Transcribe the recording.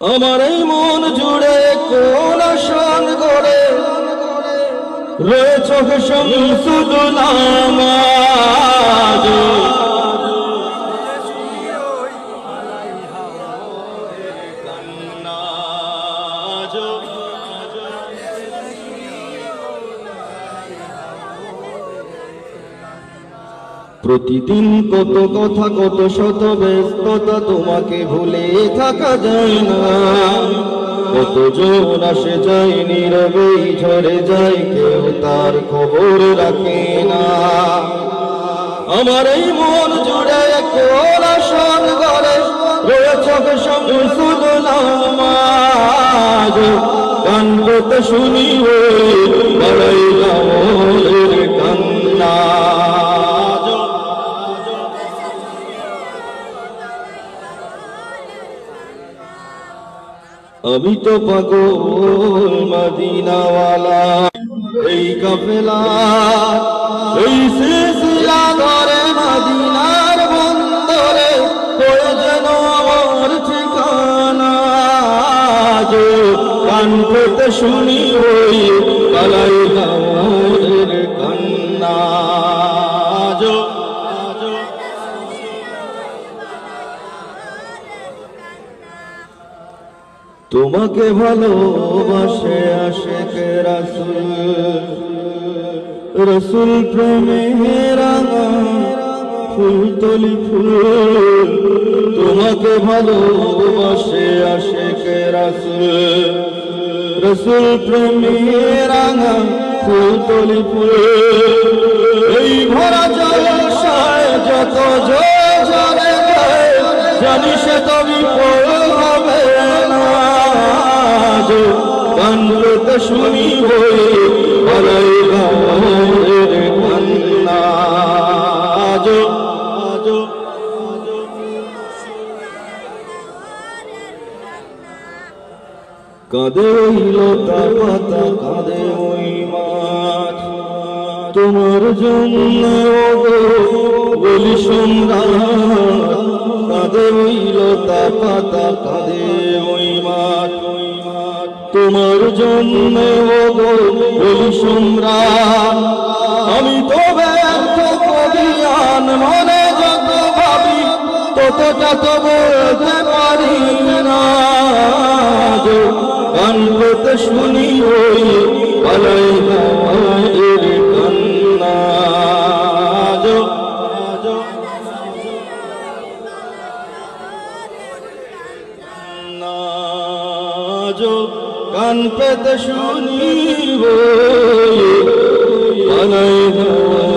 আমার মন জুড়ে কোন সন গড়ে? রয়েছ শামসুল নামাজ। প্রতিদিন কত কথা, কত শত ব্যস্ততা তোমাকে ভুলে থাকা যায় না। কত জন আসে যায় নীরবেই ঝরে যায়, কেউ তার খবর রাখে না। আমার এই মন জুড়ে গড়ে, রয়েছ শামসুল নামাজ। শুনি বড়াই আমি তো পাগল মদিনাওয়ালা। এই কাফেলা, এই সিলসিলা ধরে মদিনার বন্দরে হয়ে যেন আমার ঠিকানা। কান পেতে শুনি ওই কালাই তোমাকে ভালোবাসে আশেকে রাসুল। রসুল প্রেমে রাঙা ফুল ফুল। তোমাকে ভালোবাসে আশেকে রাসুল। রসুল প্রেমে রাঙা ফুল তলি ফুল। এই ভরা জলসায় যত জলে জানি সে তো বিপদ। শুনি বলাই কান্না কাঁদে লতা পাতা কাঁদে ওই মাঠ তোমার জন্য কাঁদে ওই লতা পাতা, কাঁদে ওই তোমার জন্য সম্রাট। আমি তো ব্যর্থ মনে যত ভাবি ততটা তো বলতে কান পেতে শুনিব মনে হয়